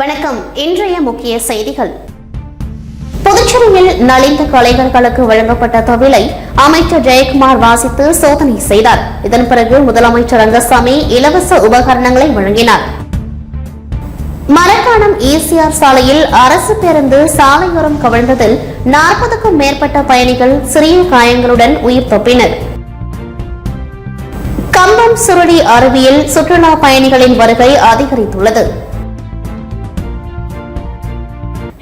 வணக்கம். இன்றைய முக்கிய செய்திகள். புதுச்சேரியில் நலிந்த கலைஞர்களுக்கு வழங்கப்பட்ட தொழிலை அமைச்சர் ஜெயக்குமார் வாசித்து சோதனை செய்தார். இதன் பிறகு முதலமைச்சர் ரங்கசாமி இலவச உபகரணங்களை வழங்கினார். மரக்காணம் ஈசிஆர் சாலையில் அரசு பேருந்து சாலையோரம் கவிழ்ந்ததில் நாற்பதுக்கும் மேற்பட்ட பயணிகள் சிறிய காயங்களுடன் உயிர் தப்பினர். கம்பம் சுருளி அருவியில் சுற்றுலா பயணிகளின் வருகை அதிகரித்துள்ளது.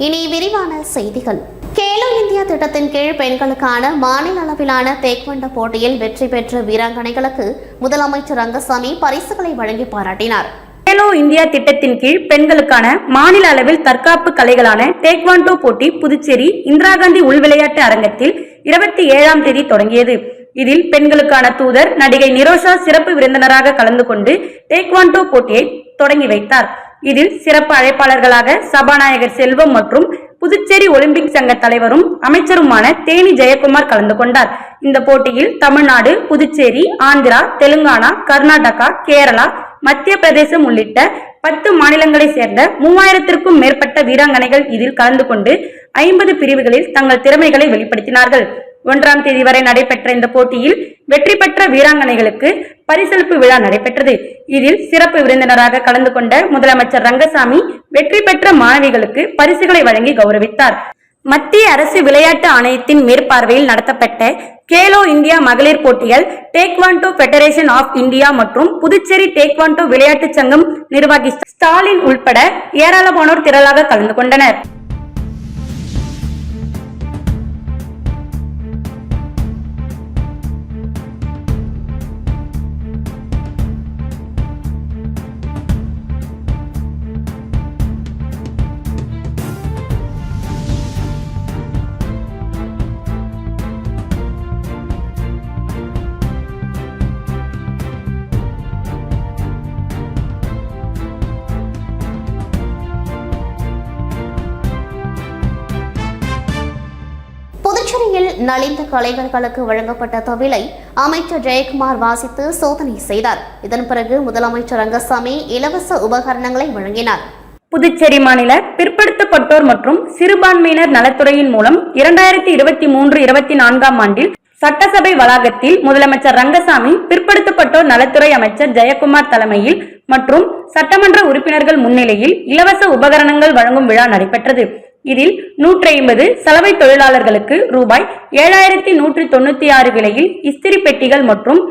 இனி விரிவான செய்திகள். கேலோ இந்தியா திட்டத்தின் கீழ் பெண்களுக்கான மாநில அளவிலான தேக்வண்ட போட்டியில் வெற்றி பெற்ற வீராங்கனைகளுக்கு முதலமைச்சர் ரங்கசாமி பரிசுகளை வழங்கி பாராட்டினார். கேலோ இந்தியா திட்டத்தின் கீழ் பெண்களுக்கான மாநில அளவில் தற்காப்பு கலைகளான டேக்வாண்டோ போட்டி புதுச்சேரி இந்திரா காந்தி உள் விளையாட்டு அரங்கத்தில் இருபத்தி ஏழாம் தேதி தொடங்கியது. இதில் பெண்களுக்கான தூதர் நடிகை நிரோஷா சிறப்பு விருந்தினராக கலந்து கொண்டு டேக்வாண்டோ போட்டியை தொடங்கி வைத்தார். இதில் சிறப்பு அழைப்பாளர்களாக சபாநாயகர் செல்வம் மற்றும் புதுச்சேரி ஒலிம்பிக் சங்க தலைவரும் அமைச்சருமான தேனி ஜெயக்குமார் கலந்து கொண்டார். இந்த போட்டியில் தமிழ்நாடு புதுச்சேரி ஆந்திரா தெலுங்கானா கர்நாடகா கேரளா மத்திய பிரதேசம் உள்ளிட்ட பத்து மாநிலங்களைச் சேர்ந்த மூவாயிரத்திற்கும் மேற்பட்ட வீராங்கனைகள் இதில் கலந்து கொண்டு ஐம்பது பிரிவுகளில் தங்கள் திறமைகளை வெளிப்படுத்தினார்கள். ஒன்றாம் தேதி வரை நடைபெற்ற இந்த போட்டியில் வெற்றி பெற்ற வீராங்கனைகளுக்கு பரிசளிப்பு விழா நடைபெற்றது. இதில் சிறப்பு விருந்தினராக கலந்து கொண்ட முதலமைச்சர் ரங்கசாமி வெற்றி பெற்ற மாணவிகளுக்கு பரிசுகளை வழங்கி கௌரவித்தார். மத்திய அரசு விளையாட்டு ஆணையத்தின் மேற்பார்வையில் நடத்தப்பட்ட கேலோ இந்தியா மகளிர் போட்டிகள் டேக்வாண்டோ பெடரேஷன் ஆஃப் இந்தியா மற்றும் புதுச்சேரி டேக்வாண்டோ விளையாட்டுச் சங்கம் நிர்வாகி ஸ்டாலின் உள்பட ஏராளமானோர் திரளாக கலந்து கொண்டனர். நலிந்த கலைஞர்களுக்கு வழங்கப்பட்ட தொழிலை அமைச்சர் ஜெயக்குமார் வாசித்து சோதனை செய்தார். இதன் பிறகு முதலமைச்சர் ரங்கசாமி இலவச உபகரணங்களை வழங்கினார். புதுச்சேரி மாநில பிற்படுத்தப்பட்டோர் மற்றும் சிறுபான்மையினர் நலத்துறையின் மூலம் இரண்டாயிரத்தி இருபத்தி மூன்று இருபத்தி நான்காம் ஆண்டில் சட்டசபை வளாகத்தில் முதலமைச்சர் ரங்கசாமி பிற்படுத்தப்பட்டோர் நலத்துறை அமைச்சர் ஜெயக்குமார் தலைமையில் மற்றும் சட்டமன்ற உறுப்பினர்கள் முன்னிலையில் இலவச உபகரணங்கள் வழங்கும் விழா நடைபெற்றது. இதில் நூற்றி ஐம்பது சலவை தொழிலாளர்களுக்கு ரூபாய் ஏழாயிரத்தி நூற்றி தொண்ணூத்தி ஆறு விலையில் இஸ்திரி பெட்டிகள் மற்றும்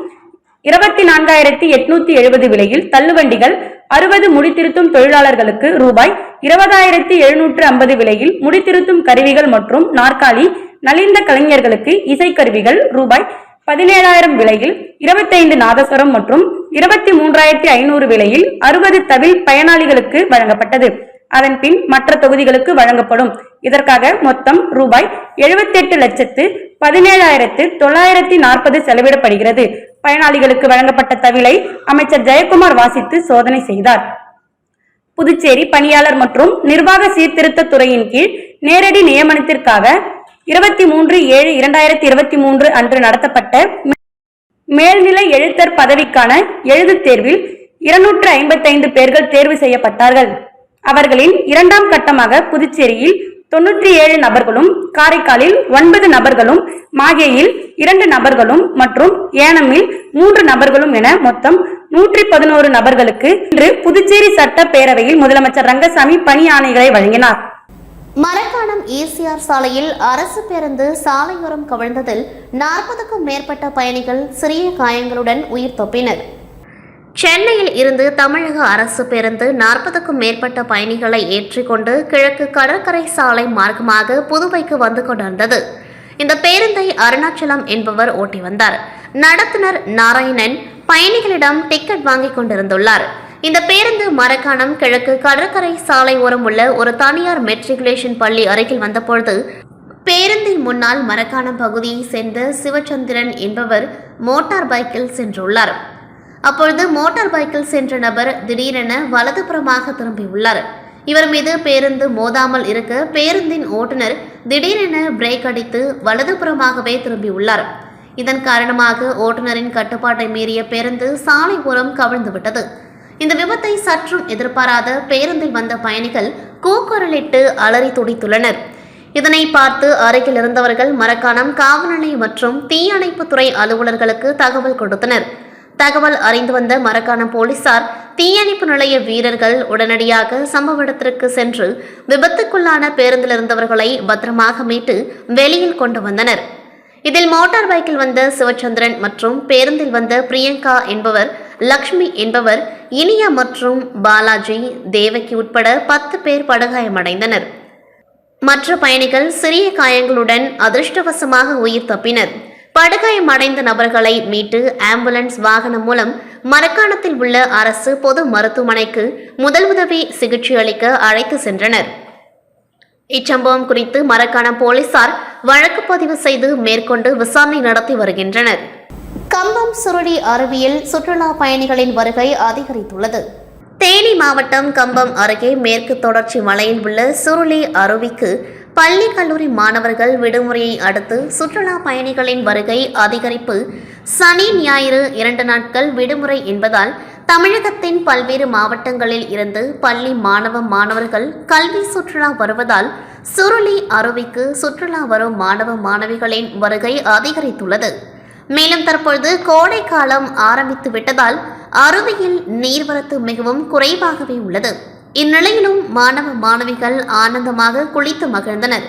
இருபத்தி நான்காயிரத்தி எட்நூத்தி எழுபது விலையில் தள்ளுவண்டிகள் அறுபது முடித்திருத்தும் தொழிலாளர்களுக்கு ரூபாய் இருபதாயிரத்தி எழுநூற்று ஐம்பது விலையில் முடித்திருத்தும் கருவிகள் மற்றும் நாற்காலி நலிந்த கலைஞர்களுக்கு இசைக்கருவிகள் ரூபாய் பதினேழாயிரம் விலையில் இருபத்தைந்து நாதஸ்வரம் மற்றும் இருபத்தி மூன்றாயிரத்தி ஐநூறு விலையில் அறுபது தவில் பயனாளிகளுக்கு வழங்கப்பட்டது. அதன் பின் மற்ற தொகுதிகளுக்கு வழங்கப்படும். இதற்காக மொத்தம் ரூபாய் எழுபத்தி எட்டு லட்சத்து பதினேழாயிரத்து தொள்ளாயிரத்தி நாற்பது செலவிடப்படுகிறது. பயனாளிகளுக்கு வழங்கப்பட்ட தவிலை அமைச்சர் ஜெயக்குமார் வாசித்து சோதனை செய்தார். புதுச்சேரி பணியாளர் மற்றும் நிர்வாக சீர்திருத்த துறையின் கீழ் நேரடி நியமனத்திற்காக இருபத்தி மூன்று ஏழு இரண்டாயிரத்தி இருபத்தி மூன்று அன்று நடத்தப்பட்ட மேல்நிலை எழுத்தர் பதவிக்கான எழுதுத் தேர்வில் இருநூற்று ஐம்பத்தைந்து பேர்கள் தேர்வு செய்யப்பட்டார்கள். அவர்களின் இரண்டாம் கட்டமாக புதுச்சேரியில் தொன்னூற்றி ஏழு நபர்களும் காரைக்காலில் ஒன்பது நபர்களும் மாகேயில் இரண்டு நபர்களும் மற்றும் ஏனமில் மூன்று நபர்களும் என மொத்தம் நூற்றி பதினோரு நபர்களுக்கு இன்று புதுச்சேரி சட்டப்பேரவையில் முதலமைச்சர் ரங்கசாமி பணி ஆணைகளை வழங்கினார். மரக்காணம் ஈசிஆர் சாலையில் அரசு பேருந்து சாலையோரம் கவிழ்ந்ததில் நாற்பதுக்கும் மேற்பட்ட பயணிகள் சிறிய காயங்களுடன் உயிர் தப்பினர். சென்னையில் இருந்து தமிழக அரசு பேருந்து நாற்பதுக்கும் மேற்பட்ட பயணிகளை ஏற்றிக்கொண்டு கிழக்கு கடற்கரை சாலை மார்க்கமாக புதுவைக்கு வந்து கொண்டிருந்தது. இந்த பேருந்தை அருணாச்சலம் என்பவர் ஓட்டி வந்தார். நடத்துனர் நாராயணன் பயணிகளிடம் டிக்கெட் வாங்கிக் கொண்டிருந்துள்ளார். இந்த பேருந்து மரக்காணம் கிழக்கு கடற்கரை சாலை ஓரம் உள்ள ஒரு தனியார் மெட்ரிகுலேஷன் பள்ளி அருகில் வந்தபொழுது பேருந்தின் முன்னால் மரக்காணம் பகுதியை சேர்ந்த சிவச்சந்திரன் என்பவர் மோட்டார் பைக்கில் சென்றுள்ளார். அப்பொழுது மோட்டார் பைக்கில் சென்ற நபர் திடீரென வலதுபுறமாக திரும்பியுள்ளார். இவர் மீது பேருந்து மோதாமல் இருக்க பேருந்தின் ஓட்டுநர் திடீரென பிரேக் அடித்து வலதுபுறமாகவே திரும்பியுள்ளார். இதன் காரணமாக ஓட்டுநரின் கட்டுப்பாட்டை மீறிய பேருந்து சாலை ஓரம் கவிழ்ந்து விட்டது. இந்த விபத்தை சற்றும் எதிர்பாராத பேருந்தில் வந்த பயணிகள் கூக்குரலிட்டு அலறி துடித்துள்ளனர். இதனை பார்த்து அருகில் இருந்தவர்கள் மரக்காணம் காவல் மற்றும் தீயணைப்புத்துறை அலுவலர்களுக்கு தகவல் கொடுத்தனர். தகவல் அறிந்து வந்த மரக்காணம் போலீசார் தீயணைப்பு நிலைய வீரர்கள் உடனடியாக சம்பவ இடத்திற்கு சென்று விபத்துக்குள்ளான பேருந்தில் இருந்தவர்களை பத்திரமாக மீட்டு வெளியில் கொண்டு வந்தனர். இதில் மோட்டார் பைக்கில் வந்த சிவச்சந்திரன் மற்றும் பேருந்தில் வந்த பிரியங்கா என்பவர் லக்ஷ்மி என்பவர் இனியா மற்றும் பாலாஜி தேவகி உட்பட பத்து பேர் படுகாயமடைந்தனர். மற்ற பயணிகள் சிறிய காயங்களுடன் அதிர்ஷ்டவசமாக உயிர் தப்பினர். படுகாயமடைந்த நபர்களை மீட்டு ஆம்புலன்ஸ் வாகனம் மூலம் மரக்காணத்தில் உள்ள அரசு பொது மருத்துவமனைக்கு முதல் உதவி சிகிச்சை அளிக்க அழைத்து சென்றனர். இச்சம்பவம் குறித்து மரக்காணம் போலீசார் வழக்கு பதிவு செய்து மேற்கொண்டு விசாரணை நடத்தி வருகின்றனர். கம்பம் சுருளி அருவியில் சுற்றுலா பயணிகளின் வருகை அதிகரித்துள்ளது. தேனி மாவட்டம் கம்பம் அருகே மேற்கு தொடர்ச்சி மலையில் உள்ள சுருளி அருவிக்கு பள்ளி கல்லூரி மாணவர்கள் விடுமுறையை அடுத்து சுற்றுலா பயணிகளின் வருகை அதிகரிப்பு. சனி ஞாயிறு இரண்டு நாட்கள் விடுமுறை என்பதால் தமிழகத்தின் பல்வேறு மாவட்டங்களில் இருந்து பள்ளி மாணவ மாணவர்கள் கல்வி சுற்றுலா வருவதால் சுருளி அருவிக்கு சுற்றுலா வரும் மாணவ மாணவிகளின் வருகை அதிகரித்துள்ளது. மேலும் தற்பொழுது கோடை காலம் ஆரம்பித்து விட்டதால் அருவியில் நீர்வரத்து மிகவும் குறைவாகவே உள்ளது. இந்நிலையிலும் மாணவ மாணவிகள் ஆனந்தமாக குளித்து மகிழ்ந்தனர்.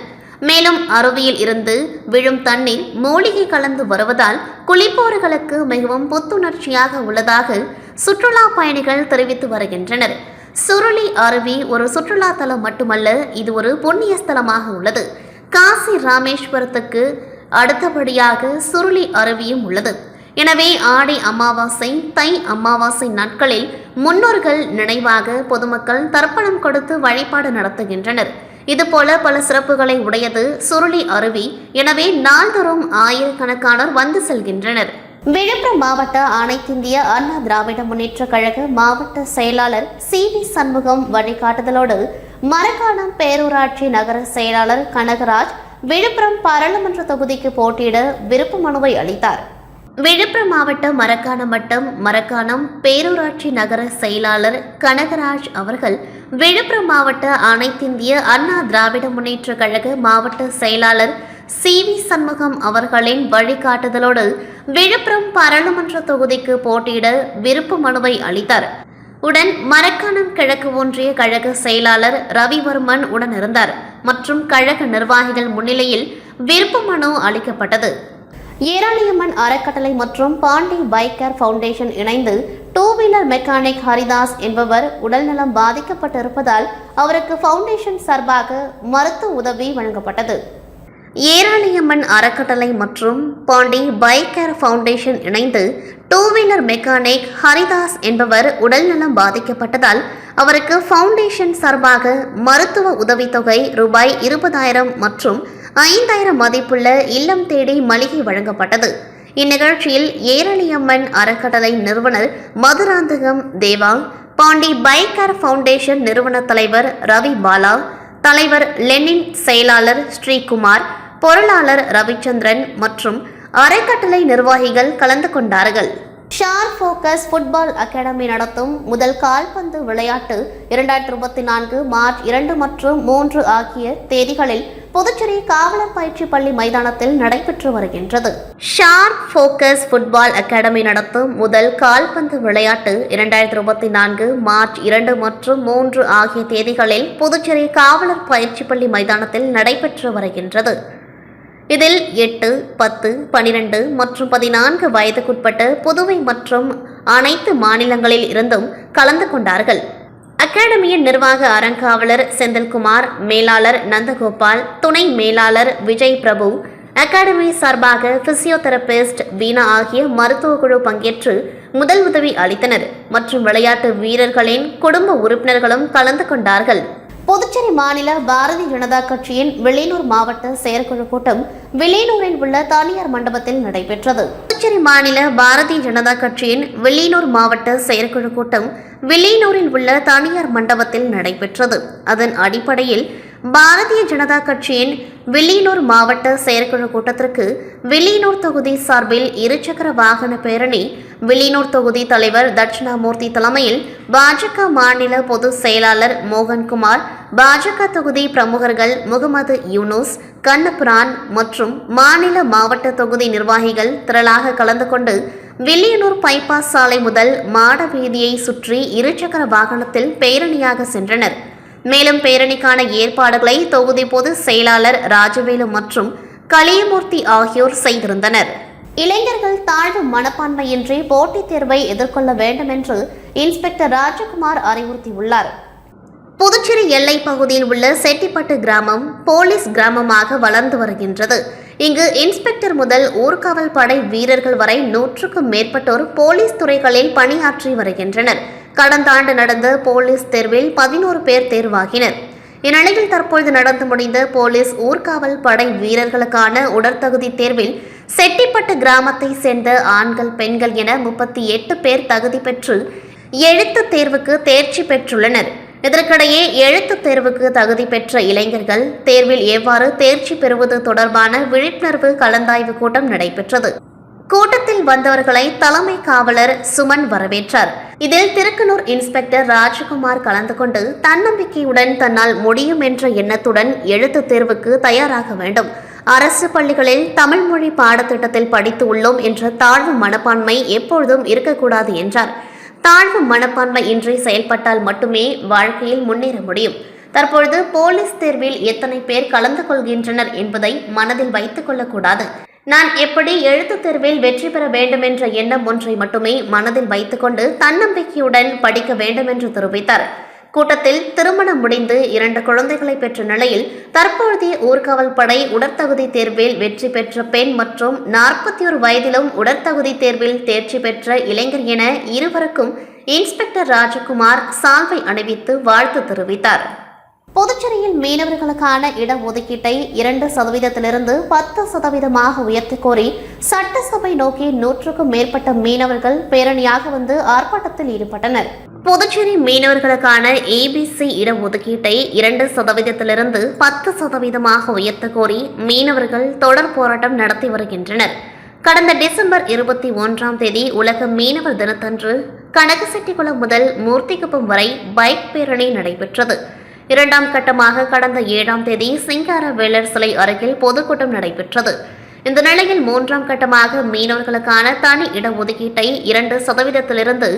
மேலும் அருவியில் இருந்து விழும் தண்ணீர் மூலிகை கலந்து வருவதால் குளிப்போர்களுக்கு மிகவும் புத்துணர்ச்சியாக உள்ளதாக சுற்றுலா பயணிகள் தெரிவித்து வருகின்றனர். சுருளி அருவி ஒரு சுற்றுலா தலம் மட்டுமல்ல இது ஒரு புண்ணிய ஸ்தலமாக உள்ளது. காசி ராமேஸ்வரத்துக்கு அடுத்தபடியாக சுருளி அருவியும் உள்ளது. எனவே ஆடி அமாவாசை தை அமாவாசை நாட்களில் முன்னோர்கள் நினைவாக பொதுமக்கள் தர்ப்பணம் கொடுத்து வழிபாடு நடத்துகின்றனர். இதுபோல பல சிறப்புகளை உடையது சுருளி அருவி. எனவே நாள்தோறும் ஆயிரக்கணக்கானோர் வந்து செல்கின்றனர். விழுப்புரம் மாவட்ட அனைத்திந்திய அண்ணா திராவிட முன்னேற்ற கழக மாவட்ட செயலாளர் சி வி சண்முகம் வழிகாட்டுதலோடு மரக்காணம் பேரூராட்சி நகர செயலாளர் கனகராஜ் விழுப்புரம் பாராளுமன்ற தொகுதிக்கு போட்டியிட விருப்ப மனுவை அளித்தார். விழுப்புரம் மாவட்டம் மரக்காணம் வட்டம் மரக்காணம் பேரூராட்சி நகர செயலாளர் கனகராஜ் அவர்கள் விழுப்புரம் மாவட்ட அனைத்திந்திய அண்ணா திராவிட முன்னேற்ற கழக மாவட்ட செயலாளர் சி வி சண்முகம் அவர்களின் வழிகாட்டுதலோடு விழுப்புரம் பாராளுமன்ற தொகுதிக்கு போட்டியிட விருப்ப மனுவை அளித்தார். உடன் மரக்காணம் கிழக்கு ஒன்றிய கழக செயலாளர் ரவிவர்மன் உடன் இருந்தார் மற்றும் கழக நிர்வாகிகள் முன்னிலையில் விருப்ப மனு அளிக்கப்பட்டது. ஏராளியம்மன் அறக்கட்டளை மற்றும் பாண்டி பைக்கர் ஃபவுண்டேஷன் இணைந்து டூ வீலர் மெக்கானிக் ஹரிதாஸ் என்பவர் உடல்நலம் பாதிக்கப்பட்டிருப்பதால் அவருக்கு ஃபவுண்டேஷன் சார்பாக மருத்துவ உதவி வழங்கப்பட்டது. ஏராளியம்மன் அறக்கட்டளை மற்றும் பாண்டி பைக்கர் ஃபவுண்டேஷன் இணைந்து டூ வீலர் மெக்கானிக் ஹரிதாஸ் என்பவர் உடல்நலம் பாதிக்கப்பட்டதால் அவருக்கு ஃபவுண்டேஷன் சார்பாக மருத்துவ உதவித்தொகை ரூபாய் இருபதாயிரம் மற்றும் ஐந்தாயிரம் மதிப்புள்ள இல்லம் தேடி மளிகை வழங்கப்பட்டது. இந்நிகழ்ச்சியில் ஏரளியம்மன் அறக்கட்டளை நிறுவனர் மதுராந்தகம் தேவா பாண்டி பைக்கர் ஃபவுண்டேஷன் நிறுவன தலைவர் ரவி பாலா தலைவர் லெனின் செயலாளர் ஸ்ரீகுமார் பொருளாளர் ரவிச்சந்திரன் மற்றும் அறக்கட்டளை நிர்வாகிகள் கலந்து கொண்டார்கள். ஷார் ஃபோக்கஸ் ஃபுட்பால் அகாடமி நடத்தும் முதல் கால்பந்து விளையாட்டு இரண்டாயிரத்தி இருபத்தி நான்கு மார்ச் இரண்டு மற்றும் மூன்று ஆகிய தேதிகளில் புதுச்சேரி காவலர் பயிற்சி பள்ளி மைதானத்தில் நடைபெற்று வருகின்றது. ஷார்ப் போக்கஸ் ஃபுட்பால் அகாடமி நடத்தும் முதல் கால்பந்து விளையாட்டு இரண்டாயிரத்தி இருபத்தி நான்கு மார்ச் இரண்டு மற்றும் மூன்று ஆகிய தேதிகளில் புதுச்சேரி காவலர் பயிற்சி பள்ளி மைதானத்தில் நடைபெற்று வருகின்றது. இதில் எட்டு பத்து பனிரெண்டு மற்றும் பதினான்கு வயதுக்குட்பட்ட புதுவை மற்றும் அனைத்து மாநிலங்களில் இருந்தும் கலந்து கொண்டார்கள். அகாடமியின் நிர்வாக அறங்காவலர் செந்தில்குமார் மேலாளர் நந்தகோபால் துணை மேலாளர் விஜய் பிரபு அகாடமி சார்பாக பிசியோதெரபிஸ்ட் வீணா ஆகிய மருத்துவ குழு பங்கேற்று முதல் உதவி அளித்தனர். மற்றும் விளையாட்டு வீரர்களின் குடும்ப உறுப்பினர்களும் கலந்து கொண்டார்கள். புதுச்சேரி மாநில பாரதிய ஜனதா கட்சியின் வெளியூர் மாவட்ட செயற்குழு கூட்டம் வெளியூரில் உள்ள தனியார் மண்டபத்தில் நடைபெற்றது. புதுச்சேரி மாநில பாரதிய ஜனதா கட்சியின் வெளியூர் மாவட்ட செயற்குழு கூட்டம் வெளியூரில் உள்ள தனியார் மண்டபத்தில் நடைபெற்றது. அதன் அடிப்படையில் பாரதிய ஜனதா கட்சியின் வில்லியனூர் மாவட்ட செயற்குழு கூட்டத்திற்கு வில்லியனூர் தொகுதி சார்பில் இருசக்கர வாகன பேரணி வில்லியனூர் தொகுதி தலைவர் தட்சிணாமூர்த்தி தலைமையில் பாஜக மாநில பொதுச் செயலாளர் மோகன்குமார் பாஜக தொகுதி பிரமுகர்கள் முகமது யூனூஸ் கண்ணபிரான் மற்றும் மாநில மாவட்ட தொகுதி நிர்வாகிகள் திரளாக கலந்து கொண்டு வில்லியனூர் பைபாஸ் சாலை முதல் மாட வீதியை சுற்றி இருசக்கர வாகனத்தில் பேரணியாக சென்றனர். மேலும் பேரணிக்கான ஏற்பாடுகளை தொகுதி பொதுச் செயலாளர் ராஜவேலு மற்றும் கலியமூர்த்தி ஆகியோர் செய்திருந்தனர். இளைஞர்கள் தாழ்வு மனப்பான்மையின்றி போட்டித் தேர்வை எதிர்கொள்ள வேண்டும் என்று இன்ஸ்பெக்டர் ராஜகுமார் அறிவுறுத்தியுள்ளார். புதுச்சேரி எல்லை பகுதியில் உள்ள செட்டிப்பட்டு கிராமம் போலீஸ் கிராமமாக வளர்ந்து வருகின்றது. இங்கு இன்ஸ்பெக்டர் முதல் ஊர்காவல் படை வீரர்கள் வரை நூற்றுக்கும் மேற்பட்டோர் போலீஸ் துறைகளில் பணியாற்றி வருகின்றனர். கடந்த ஆண்டு நடந்த போலீஸ் தேர்வில் பதினோரு பேர் தேர்வாகினர். இந்நிலையில் தற்பொழுது நடந்து முடிந்த போலீஸ் ஊர்காவல் படை வீரர்களுக்கான உடற்தகுதி தேர்வில் செட்டிப்பட்டு கிராமத்தை சேர்ந்த ஆண்கள் பெண்கள் என முப்பத்தி எட்டு பேர் தகுதி பெற்று எழுத்து தேர்வுக்கு தேர்ச்சி பெற்றுள்ளனர். இதற்கிடையே எழுத்து தேர்வுக்கு தகுதி பெற்ற இளைஞர்கள் தேர்வில் எவ்வாறு தேர்ச்சி பெறுவது தொடர்பான விழிப்புணர்வு கலந்தாய்வு கூட்டம் நடைபெற்றது. கூட்டத்தில் வந்தவர்களை தலைமை காவலர் சுமன் வரவேற்றார். இதில் திருக்கனூர் இன்ஸ்பெக்டர் ராஜகுமார் கலந்து கொண்டு தன்னம்பிக்கையுடன் தன்னால் முடியும் என்ற எண்ணத்துடன் எழுத்துத் தேர்வுக்கு தயாராக வேண்டும். அரசு பள்ளிகளில் தமிழ் மொழி பாடத்திட்டத்தில் படித்து உள்ளோம் என்ற தாழ்வு மனப்பான்மை எப்பொழுதும் இருக்கக்கூடாது என்றார். தாழ்வு மனப்பான்மை இன்றி செயல்பட்டால் மட்டுமே வாழ்க்கையில் முன்னேற முடியும். தற்பொழுது போலீஸ் தேர்வில் எத்தனை பேர் கலந்து கொள்கின்றனர் என்பதை மனதில் வைத்துக் கொள்ளக்கூடாது. நான் எப்படி எழுத்துத் தேர்வில் வெற்றி பெற வேண்டும் என்ற எண்ணம் ஒன்றை மட்டுமே மனதில் வைத்துக்கொண்டு தன்னம்பிக்கையுடன் படிக்க வேண்டும் என்று தெரிவித்தார். கூட்டத்தில் திருமணம் முடிந்து இரண்டு குழந்தைகளை பெற்ற நிலையில் தற்பொழுதைய ஊர்காவல் படை உடற்தகுதி தேர்வில் வெற்றி பெற்ற பெண் மற்றும் நாற்பத்தி ஒரு வயதிலும் உடற்தகுதி தேர்வில் தேர்ச்சி பெற்ற இளைஞர் என இருவருக்கும் இன்ஸ்பெக்டர் ராஜகுமார் சால்வை அணிவித்து வாழ்த்து தெரிவித்தார். புதுச்சேரியில் மீனவர்களுக்கான இடஒதுக்கீட்டை இரண்டு சதவீதத்திலிருந்து பத்து சதவீதமாக உயர்த்தி கோரி சட்டசபை நோக்கி நூற்றுக்கும் மேற்பட்ட மீனவர்கள் பேரணியாக வந்து ஆர்ப்பாட்டத்தில் ஈடுபட்டனர். புதுச்சேரி மீனவர்களுக்கான ஏபிசி இடஒதுக்கீட்டை இரண்டு சதவீதத்திலிருந்து பத்து சதவீதமாக உயர்த்த கோரி மீனவர்கள் தொடர் போராட்டம் நடத்தி வருகின்றனர். கடந்த டிசம்பர் இருபத்தி ஒன்றாம் தேதி உலக மீனவர் தினத்தன்று கனகசெட்டிக்குளம் முதல் மூர்த்திக்குப்பம் வரை பைக் பேரணி நடைபெற்றது. இரண்டாம் கட்டமாக கடந்த ஏழாம் தேதி சிங்கார வேலர் சிலை அருகில் பொதுக்கூட்டம் நடைபெற்றது. இந்த நிலையில் மூன்றாம் கட்டமாக மீனவர்களுக்கான தனி இடஒதுக்கீட்டை இரண்டு சதவீதத்திலிருந்து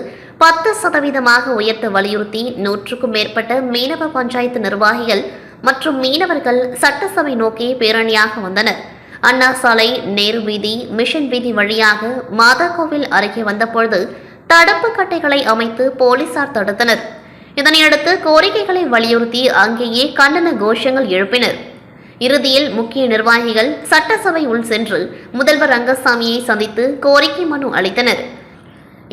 பத்து சதவீதமாக உயர்த்த வலியுறுத்தி நூற்றுக்கும் மேற்பட்ட மீனவ பஞ்சாயத்து நிர்வாகிகள் மற்றும் மீனவர்கள் சட்டசபை நோக்கி பேரணியாக வந்தனர். அண்ணா சாலை நேரு வீதி மிஷன் வீதி வழியாக மாதாக்கோவில் அருகே வந்தபொழுது தடுப்பு கட்டைகளை அமைத்து போலீசார் தடுத்தனர். இதனையடுத்து கோரிக்கைகளை வலியுறுத்தி அங்கேயே கண்டன கோஷங்கள் எழுப்பினர். இறுதியில் முக்கிய நிர்வாகிகள் சட்டசபை உள் சென்று முதல்வர் ரங்கசாமியை சந்தித்து கோரிக்கை மனு அளித்தனர்.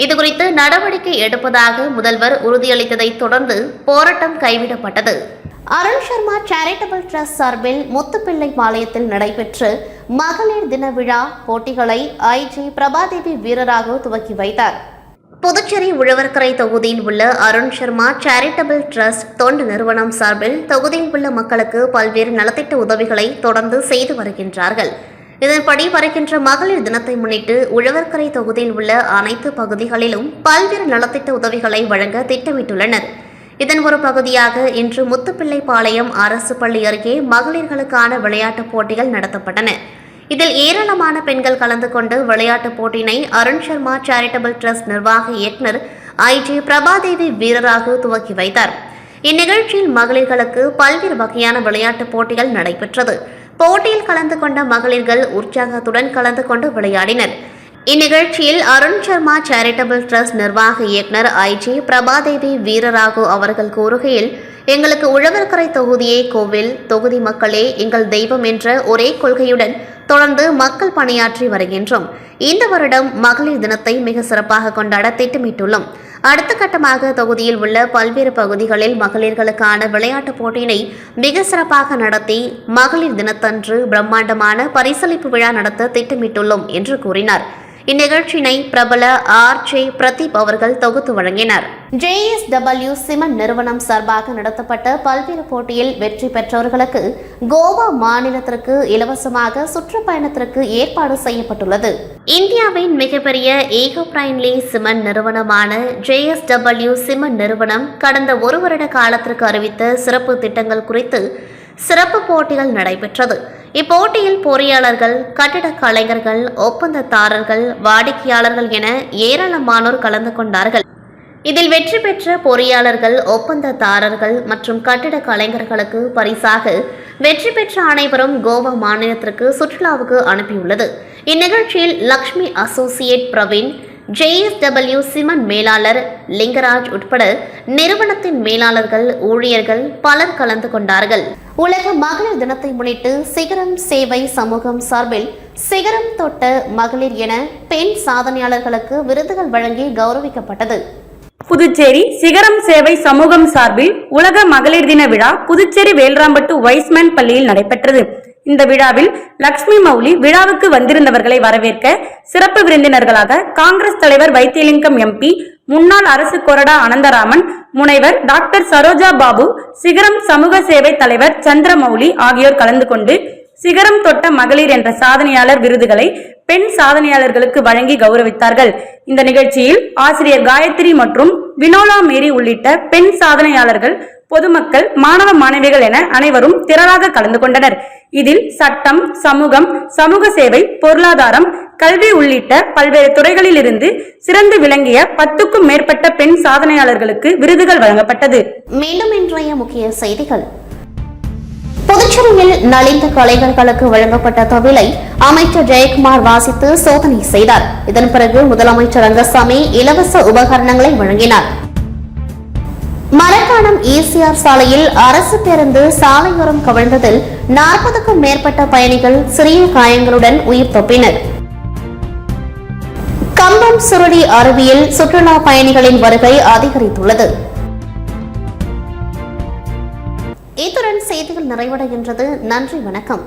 இதுகுறித்து நடவடிக்கை எடுப்பதாக முதல்வர் உறுதியளித்ததைத் தொடர்ந்து போராட்டம் கைவிடப்பட்டது. அருண் சர்மா சேரிட்டபிள் ட்ரஸ்ட் சார்பில் முத்துப்பிள்ளை பாளையத்தில் நடைபெற்ற மகளிர் தின விழா போட்டிகளை ஐஜி பிரபாதேவி வீரராக துவக்கி வைத்தார். புதுச்சேரி உழவர்கரை தொகுதியில் உள்ள அருண் சர்மா சேரிட்டபிள் ட்ரஸ்ட் தொண்டு நிறுவனம் சார்பில் தொகுதியில் உள்ள மக்களுக்கு பல்வேறு நலத்திட்ட உதவிகளை தொடர்ந்து செய்து வருகின்றார்கள். இதன்படி வருகின்ற மகளிர் தினத்தை முன்னிட்டு உழவர்கரை தொகுதியில் உள்ள அனைத்து பகுதிகளிலும் பல்வேறு நலத்திட்ட உதவிகளை வழங்க திட்டமிட்டுள்ளனர். இதன் ஒரு பகுதியாக இன்று முத்துப்பிள்ளைப்பாளையம் அரசு பள்ளி அருகே மகளிர்களுக்கான விளையாட்டுப் போட்டிகள் நடத்தப்பட்டன. இதில் ஏராளமான பெண்கள் கலந்து கொண்டு விளையாட்டுப் போட்டியினை அருண் சர்மா சேரிட்டபிள் ட்ரஸ்ட் நிர்வாக இயக்குனர் ஐஜி பிரபாதேவி வீரராகு துவக்கி வைத்தார். இந்நிகழ்ச்சியில் மகளிர்களுக்கு பல்வேறு வகையான விளையாட்டுப் போட்டிகள் நடைபெற்றது. போட்டியில் கலந்து கொண்ட மகளிர்கள் உற்சாகத்துடன் கலந்து கொண்டு விளையாடினர். இந்நிகழ்ச்சியில் அருண் சர்மா சேரிட்டபிள் ட்ரஸ்ட் நிர்வாக இயக்குனர் ஐஜி பிரபாதேவி வீரராகு அவர்கள் கூறுகையில் எங்களுக்கு உழவர்கரை தொகுதியே கோவில் தொகுதி மக்களே எங்கள் தெய்வம் என்ற ஒரே கொள்கையுடன் தொடர்ந்து மக்கள் பணியாற்றி வருகின்றோம். இந்த வருடம் மகளிர் தினத்தை மிக சிறப்பாக கொண்டாட திட்டமிட்டுள்ளோம். அடுத்த கட்டமாக தொகுதியில் உள்ள பல்வேறு பகுதிகளில் மகளிர்களுக்கான விளையாட்டுப் போட்டியினை மிக சிறப்பாக நடத்தி மகளிர் தினத்தன்று பிரம்மாண்டமான பரிசளிப்பு விழா நடத்த திட்டமிட்டுள்ளோம் என்று கூறினார். இந்நிகழ்ச்சியினை பிரபல ஆர் ஜே பிரதீப் அவர்கள் தொகுத்து வழங்கினர். ஜேஎஸ்டபிள்யூ சிமெண்ட் நிறுவனம் சார்பாக நடத்தப்பட்ட பல்வேறு போட்டியில் வெற்றி பெற்றவர்களுக்கு கோவா மாநிலத்திற்கு இலவசமாக சுற்றுப்பயணத்திற்கு ஏற்பாடு செய்யப்பட்டுள்ளது. இந்தியாவின் மிகப்பெரிய ஏகோ பிரைன்லி சிமெண்ட் நிறுவனமான ஜேஎஸ்டபிள்யூ சிமெண்ட் நிறுவனம் கடந்த ஒரு வருட காலத்திற்கு அறிவித்த சிறப்பு திட்டங்கள் குறித்து சிறப்பு போட்டிகள் நடைபெற்றது. இப்போட்டியில் பொறியாளர்கள் கட்டிடக் கலைஞர்கள் ஒப்பந்ததாரர்கள் வாடிக்கையாளர்கள் என ஏராளமானோர் கலந்து கொண்டார்கள். இதில் வெற்றி பெற்ற பொறியாளர்கள் ஒப்பந்ததாரர்கள் மற்றும் கட்டிடக் கலைஞர்களுக்கு பரிசாக வெற்றி பெற்ற அனைவரும் கோவா மாநிலத்திற்கு சுற்றுலாவுக்கு அனுப்பியுள்ளது. இந்நிகழ்ச்சியில் Lakshmi associate Praveen JSW cement மேலாளர் லிங்கராஜ் உட்பட நிறுவனத்தின் மேலாளர்கள் ஊழியர்கள் பலர் கலந்து கொண்டார்கள். உலக மகளிர் தினத்தை முன்னிட்டு சிகரம் சேவை சமூகம் சார்பில் சிகரம் தொட்ட மகளிர் என பெண் சாதனையாளர்களுக்கு விருதுகள் வழங்கி கௌரவிக்கப்பட்டது. புதுச்சேரி சிகரம் சேவை சமூகம் சார்பில் உலக மகளிர் தின விழா புதுச்சேரி வேல்ராம்பட்டு வைஸ்மேன் பள்ளியில் நடைபெற்றது. இந்த விழாவில் லக்ஷ்மி மௌலி விழாவுக்கு வந்திருந்தவர்களை வரவேற்க சிறப்பு விருந்தினர்களாக காங்கிரஸ் தலைவர் வைத்தியலிங்கம் எம்பி முன்னாள் அரசு கொறடா அனந்தராமன் முனைவர் டாக்டர் சரோஜா பாபு சிகரம் சமூக சேவை தலைவர் சந்திரமௌலி ஆகியோர் கலந்து கொண்டு சிகரம் தொட்ட மகளிர் என்ற சாதனையாளர் விருதுகளை பெண் சாதனையாளர்களுக்கு வழங்கி கௌரவித்தார்கள். இந்த நிகழ்ச்சியில் ஆசிரியர் காயத்ரி மற்றும் வினோலா மேரி உள்ளிட்ட பெண் சாதனையாளர்கள் பொதுமக்கள் மாணவ மாணவிகள் என அனைவரும் திரளாக கலந்து கொண்டனர். இதில் சட்டம் சமூகம் சமூக சேவை பொருளாதாரம் கல்வி உள்ளிட்ட பல்வேறு துறைகளில் இருந்து சிறந்து விளங்கிய பத்துக்கும் மேற்பட்ட பெண் சாதனையாளர்களுக்கு விருதுகள் வழங்கப்பட்டது. மேலும் இன்றைய முக்கிய செய்திகள். புதுச்சேரியில் நலிந்த கலைஞர்களுக்கு வழங்கப்பட்ட தொழிலை அமைச்சர் ஜெயக்குமார் வாசித்து சோதனை செய்தார். இதன் பிறகு முதலமைச்சர் ரங்கசாமி இலவச உபகரணங்களை வழங்கினார். மரக்காணம் ஈசிஆர் சாலையில் அரசு பேருந்து சாலையோரம் கவிழ்ந்ததில் நாற்பதுக்கும் மேற்பட்ட பயணிகள் சிறிய காயங்களுடன் உயிர் தப்பினர். கம்பம் சுருளி அருவியில் சுற்றுலா பயணிகளின் வருகை அதிகரித்துள்ளது. செய்திகள் நிறைவடைகின்றது. நன்றி வணக்கம்.